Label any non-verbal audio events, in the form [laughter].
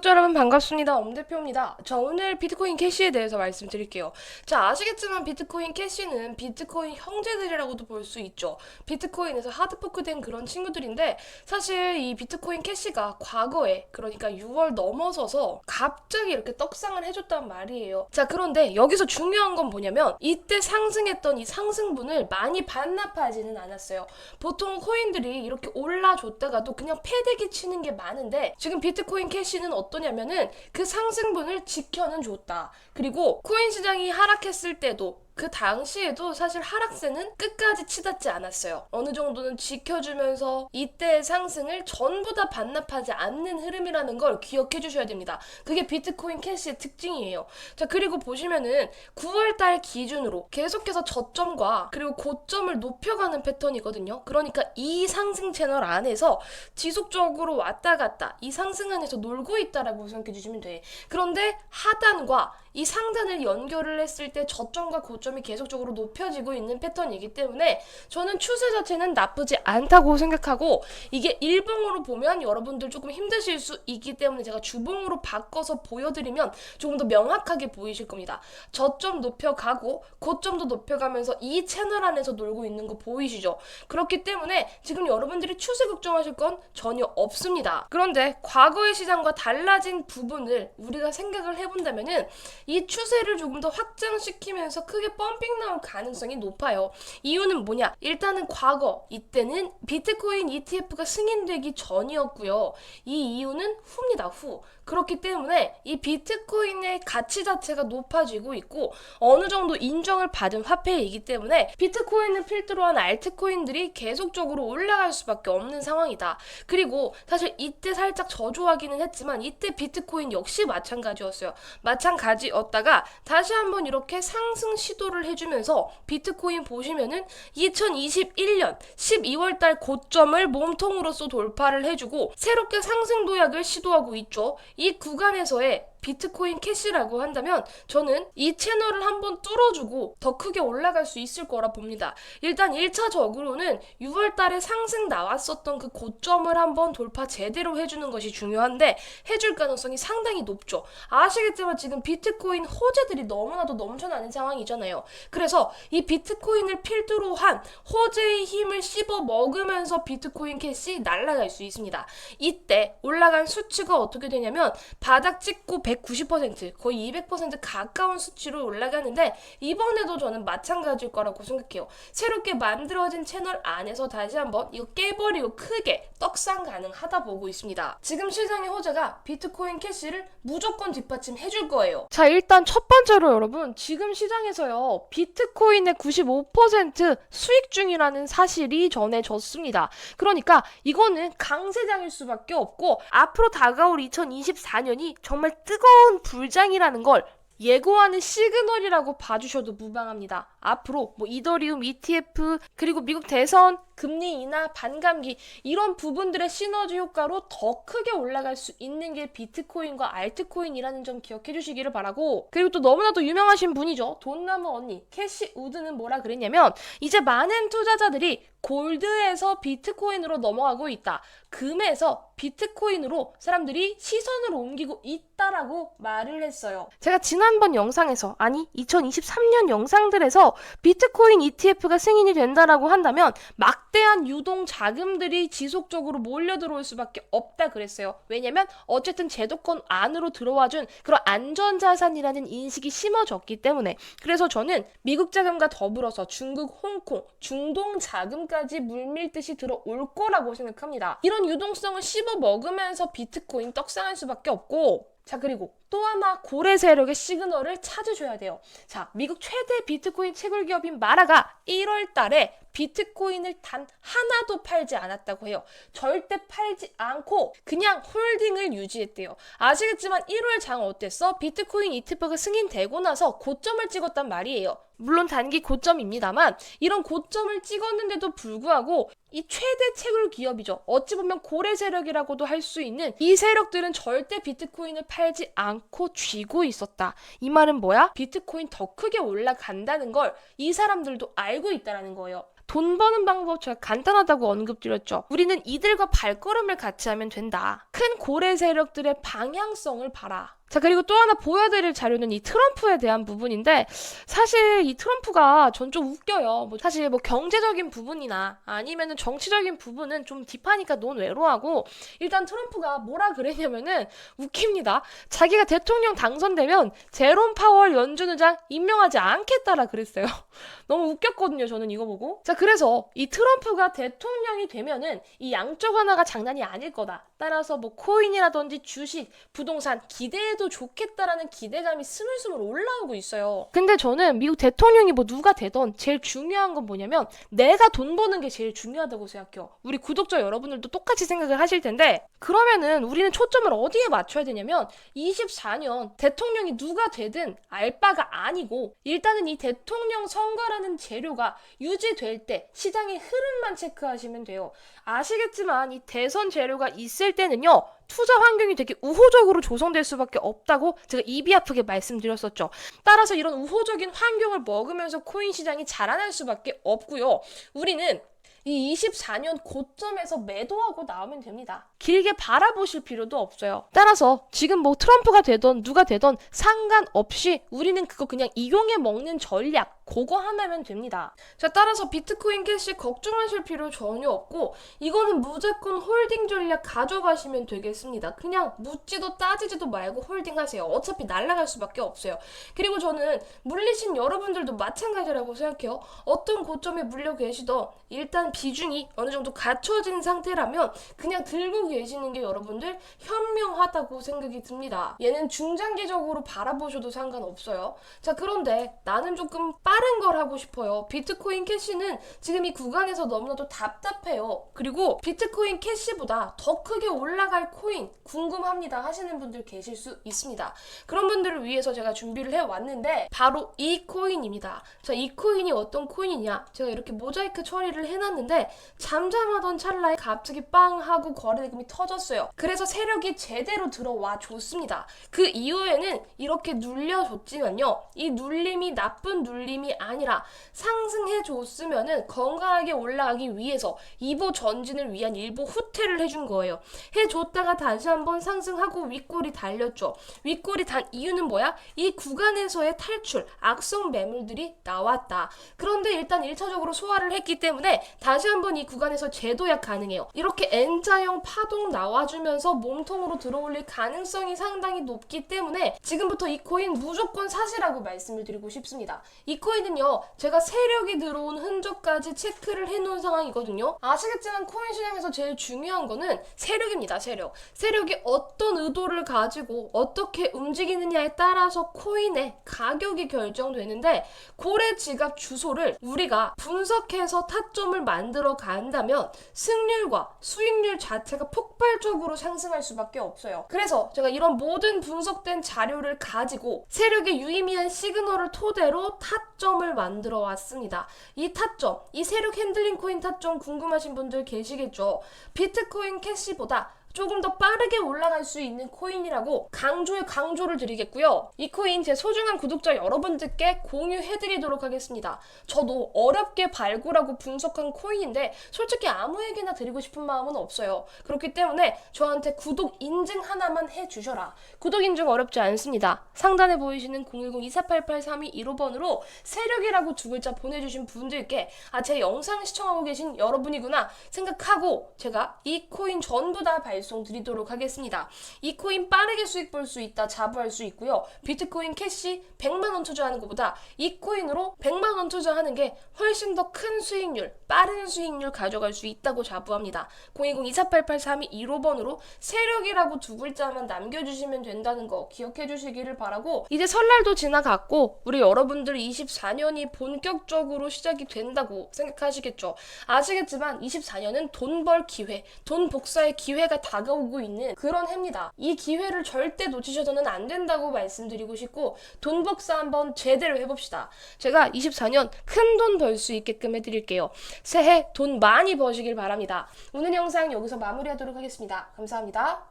구독자 여러분 반갑습니다. 엄대표입니다. 자, 오늘 비트코인 캐시에 대해서 말씀드릴게요. 자, 아시겠지만 비트코인 캐시는 비트코인 형제들이라고도 볼 수 있죠. 비트코인에서 하드포크된 그런 친구들인데 사실 이 비트코인 캐시가 과거에 그러니까 6월 넘어서서 갑자기 이렇게 떡상을 해줬단 말이에요. 자, 그런데 여기서 중요한 건 뭐냐면 이때 상승했던 이 상승분을 많이 반납하지는 않았어요. 보통 코인들이 이렇게 올라줬다가도 그냥 패대기 치는 게 많은데 지금 비트코인 캐시는 어 떠냐면은 그 상승분을 지켜는 줬다. 그리고 코인 시장이 하락했을 때도 그 당시에도 사실 하락세는 끝까지 치닫지 않았어요. 어느 정도는 지켜주면서 이때의 상승을 전부 다 반납하지 않는 흐름이라는 걸 기억해 주셔야 됩니다. 그게 비트코인 캐시의 특징이에요. 자, 그리고 보시면은 9월 달 기준으로 계속해서 저점과 그리고 고점을 높여가는 패턴이거든요. 그러니까 이 상승 채널 안에서 지속적으로 왔다 갔다 이 상승 안에서 놀고 있다라고 생각해 주시면 돼. 그런데 하단과 이 상단을 연결을 했을 때 저점과 고점 이 계속적으로 높여지고 있는 패턴이기 때문에 저는 추세 자체는 나쁘지 않다고 생각하고 이게 일봉으로 보면 여러분들 조금 힘드실 수 있기 때문에 제가 주봉으로 바꿔서 보여드리면 조금 더 명확하게 보이실 겁니다. 저점 높여가고 고점도 높여가면서 이 채널 안에서 놀고 있는 거 보이시죠? 그렇기 때문에 지금 여러분들이 추세 걱정하실 건 전혀 없습니다. 그런데 과거의 시장과 달라진 부분을 우리가 생각을 해본다면은 이 추세를 조금 더 확장시키면서 크게 펌핑 나올 가능성이 높아요. 이유는 뭐냐? 일단은 과거 이때는 비트코인 ETF가 승인되기 전이었고요. 이 이유는 후입니다. 후. 그렇기 때문에 이 비트코인의 가치 자체가 높아지고 있고 어느 정도 인정을 받은 화폐이기 때문에 비트코인을 필두로 한 알트코인들이 계속적으로 올라갈 수밖에 없는 상황이다. 그리고 사실 이때 살짝 저조하기는 했지만 이때 비트코인 역시 마찬가지였어요. 마찬가지였다가 다시 한번 이렇게 상승 시도를 해주면서 비트코인 보시면은 2021년 12월 달 고점을 몸통으로써 돌파를 해주고 새롭게 상승 도약을 시도하고 있죠. 이 구간에서의 비트코인 캐시라고 한다면 저는 이 채널을 한번 뚫어주고 더 크게 올라갈 수 있을 거라 봅니다. 일단 1차적으로는 6월 달에 상승 나왔었던 그 고점을 한번 돌파 제대로 해주는 것이 중요한데 해줄 가능성이 상당히 높죠. 아시겠지만 지금 비트코인 호재들이 너무나도 넘쳐나는 상황이잖아요. 그래서 이 비트코인을 필두로 한 호재의 힘을 씹어 먹으면서 비트코인 캐시 날아갈 수 있습니다. 이때 올라간 수치가 어떻게 되냐면 바닥 찍고 190% 거의 200% 가까운 수치로 올라가는데 이번에도 저는 마찬가지일 거라고 생각해요. 새롭게 만들어진 채널 안에서 다시 한번 이거 깨버리고 크게 떡상 가능하다 보고 있습니다. 지금 시장의 호재가 비트코인 캐시를 무조건 뒷받침해 줄 거예요. 자, 일단 첫 번째로 여러분, 지금 시장에서요. 비트코인의 95% 수익 중이라는 사실이 전해졌습니다. 그러니까 이거는 강세장일 수밖에 없고 앞으로 다가올 2024년이 정말 뜨 거운 불장이라는 걸 예고하는 시그널이라고 봐주셔도 무방합니다. 앞으로 뭐 이더리움 ETF 그리고 미국 대선 금리 인하 반감기 이런 부분들의 시너지 효과로 더 크게 올라갈 수 있는 게 비트코인과 알트코인이라는 점 기억해 주시기를 바라고 그리고 또 너무나도 유명하신 분이죠. 돈나무 언니 캐시 우드는 뭐라 그랬냐면 이제 많은 투자자들이 골드에서 비트코인으로 넘어가고 있다. 금에서 비트코인으로 사람들이 시선을 옮기고 있다라고 말을 했어요. 제가 지난번 영상에서 아니 2023년 영상들에서 비트코인 ETF가 승인이 된다라고 한다면 막 대한 유동 자금들이 지속적으로 몰려 들어올 수밖에 없다 그랬어요. 왜냐면 어쨌든 제도권 안으로 들어와준 그런 안전 자산이라는 인식이 심어졌기 때문에 그래서 저는 미국 자금과 더불어서 중국, 홍콩, 중동 자금까지 물밀듯이 들어올 거라고 생각합니다. 이런 유동성을 씹어 먹으면서 비트코인 떡상할 수밖에 없고 자, 그리고 또 하나 고래 세력의 시그널을 찾으셔야 돼요. 자, 미국 최대 비트코인 채굴 기업인 마라가 1월 달에 비트코인을 단 하나도 팔지 않았다고 해요. 절대 팔지 않고 그냥 홀딩을 유지했대요. 아시겠지만 1월 장 어땠어? 비트코인 ETF가 승인되고 나서 고점을 찍었단 말이에요. 물론 단기 고점입니다만 이런 고점을 찍었는데도 불구하고 이 최대 채굴 기업이죠. 어찌 보면 고래 세력이라고도 할 수 있는 이 세력들은 절대 비트코인을 팔지 않고 쥐고 있었다. 이 말은 뭐야? 비트코인 더 크게 올라간다는 걸 이 사람들도 알고 있다라는 거예요. 돈 버는 방법 제가 간단하다고 언급드렸죠. 우리는 이들과 발걸음을 같이 하면 된다. 큰 고래 세력들의 방향성을 봐라. 자, 그리고 또 하나 보여드릴 자료는 이 트럼프에 대한 부분인데, 사실 이 트럼프가 전 좀 웃겨요. 뭐 사실 뭐 경제적인 부분이나 아니면은 정치적인 부분은 좀 딥하니까 논 외로하고, 일단 트럼프가 뭐라 그랬냐면은 웃깁니다. 자기가 대통령 당선되면 제롬 파월 연준 의장 임명하지 않겠다라 그랬어요. [laughs] 너무 웃겼거든요. 저는 이거 보고. 자, 그래서 이 트럼프가 대통령이 되면은 이 양쪽 하나가 장난이 아닐 거다. 따라서 뭐 코인이라든지 주식, 부동산 기대 해도 좋겠다라는 기대감이 스물스물 올라오고 있어요. 근데 저는 미국 대통령이 뭐 누가 되던 제일 중요한 건 뭐냐면 내가 돈 버는 게 제일 중요하다고 생각해요. 우리 구독자 여러분들도 똑같이 생각을 하실 텐데 그러면은 우리는 초점을 어디에 맞춰야 되냐면 24년 대통령이 누가 되든 알 바가 아니고 일단은 이 대통령 선거라는 재료가 유지될 때 시장의 흐름만 체크하시면 돼요. 아시겠지만 이 대선 재료가 있을 때는요. 투자 환경이 되게 우호적으로 조성될 수밖에 없다고 제가 입이 아프게 말씀드렸었죠. 따라서 이런 우호적인 환경을 먹으면서 코인 시장이 자라날 수밖에 없고요. 우리는 이 24년 고점에서 매도하고 나오면 됩니다. 길게 바라보실 필요도 없어요. 따라서 지금 뭐 트럼프가 되던 누가 되던 상관없이 우리는 그거 그냥 이용해 먹는 전략 그거 하나면 됩니다. 자, 따라서 비트코인 캐시 걱정하실 필요 전혀 없고 이거는 무조건 홀딩 전략 가져가시면 되겠습니다. 그냥 묻지도 따지지도 말고 홀딩하세요. 어차피 날아갈 수밖에 없어요. 그리고 저는 물리신 여러분들도 마찬가지라고 생각해요. 어떤 고점에 물려 계시던 일단 비중이 어느 정도 갖춰진 상태라면 그냥 들고 계시는 게 여러분들 현명하다고 생각이 듭니다. 얘는 중장기적으로 바라보셔도 상관없어요. 자, 그런데 나는 조금 빠른 걸 하고 싶어요. 비트코인 캐시는 지금 이 구간에서 너무나도 답답해요. 그리고 비트코인 캐시보다 더 크게 올라갈 코인 궁금합니다 하시는 분들 계실 수 있습니다. 그런 분들을 위해서 제가 준비를 해왔는데 바로 이 코인입니다. 자, 이 코인이 어떤 코인이냐? 제가 이렇게 모자이크 처리를 해놨는데 잠잠하던 찰나에 갑자기 빵 하고 거래대금이 터졌어요. 그래서 세력이 제대로 들어와 줬습니다. 그 이후에는 이렇게 눌려줬지만요. 이 눌림이 나쁜 눌림이 아니라 상승해 줬으면은 건강하게 올라가기 위해서 이보 전진을 위한 일부 후퇴를 해준 거예요. 해 줬다가 다시 한번 상승하고 윗골이 달렸죠. 윗골이 단 이유는 뭐야? 이 구간에서의 탈출, 악성 매물들이 나왔다. 그런데 일단 1차적으로 소화를 했기 때문에 다시 한번 이 구간에서 재도약 가능해요. 이렇게 N자형 파동 나와주면서 몸통으로 들어올릴 가능성이 상당히 높기 때문에 지금부터 이 코인 무조건 사시라고 말씀을 드리고 싶습니다. 이 코인 은요, 제가 세력이 들어온 흔적까지 체크를 해놓은 상황이거든요. 아시겠지만 코인 시장에서 제일 중요한 거는 세력입니다, 세력. 세력이 어떤 의도를 가지고 어떻게 움직이느냐에 따라서 코인의 가격이 결정되는데 고래 지갑 주소를 우리가 분석해서 타점을 만들어 간다면 승률과 수익률 자체가 폭발적으로 상승할 수밖에 없어요. 그래서 제가 이런 모든 분석된 자료를 가지고 세력의 유의미한 시그널을 토대로 타 점을 만들어 왔습니다. 이 타점, 이 세력 핸들링 코인 타점 궁금하신 분들 계시겠죠? 비트코인 캐시보다 조금 더 빠르게 올라갈 수 있는 코인이라고 강조에 강조를 드리겠고요. 이 코인 제 소중한 구독자 여러분들께 공유해드리도록 하겠습니다. 저도 어렵게 발굴하고 분석한 코인인데 솔직히 아무에게나 드리고 싶은 마음은 없어요. 그렇기 때문에 저한테 구독 인증 하나만 해주셔라. 구독 인증 어렵지 않습니다. 상단에 보이시는 010-2488-3215번으로 세력이라고 두 글자 보내주신 분들께 아, 제 영상 시청하고 계신 여러분이구나 생각하고 제가 이 코인 전부 다 발송 드리도록 하겠습니다. 이 코인 빠르게 수익 볼 수 있다 자부할 수 있고요. 비트코인 캐시 100만 원 투자하는 것보다 이 코인으로 100만 원 투자하는 게 훨씬 더 큰 수익률, 빠른 수익률 가져갈 수 있다고 자부합니다. 010-2488-3215번으로 세력이라고 두 글자만 남겨주시면 된다는 거 기억해 주시기를 바라고 이제 설날도 지나갔고 우리 여러분들 24년이 본격적으로 시작이 된다고 생각하시겠죠. 아시겠지만 24년은 돈 벌 기회, 돈 복사의 기회가 다가오고 있는 그런 해입니다. 이 기회를 절대 놓치셔서는 안 된다고 말씀드리고 싶고 돈 복사 한번 제대로 해봅시다. 제가 24년 큰 돈 벌 수 있게끔 해드릴게요. 새해 돈 많이 버시길 바랍니다. 오늘 영상 여기서 마무리하도록 하겠습니다. 감사합니다.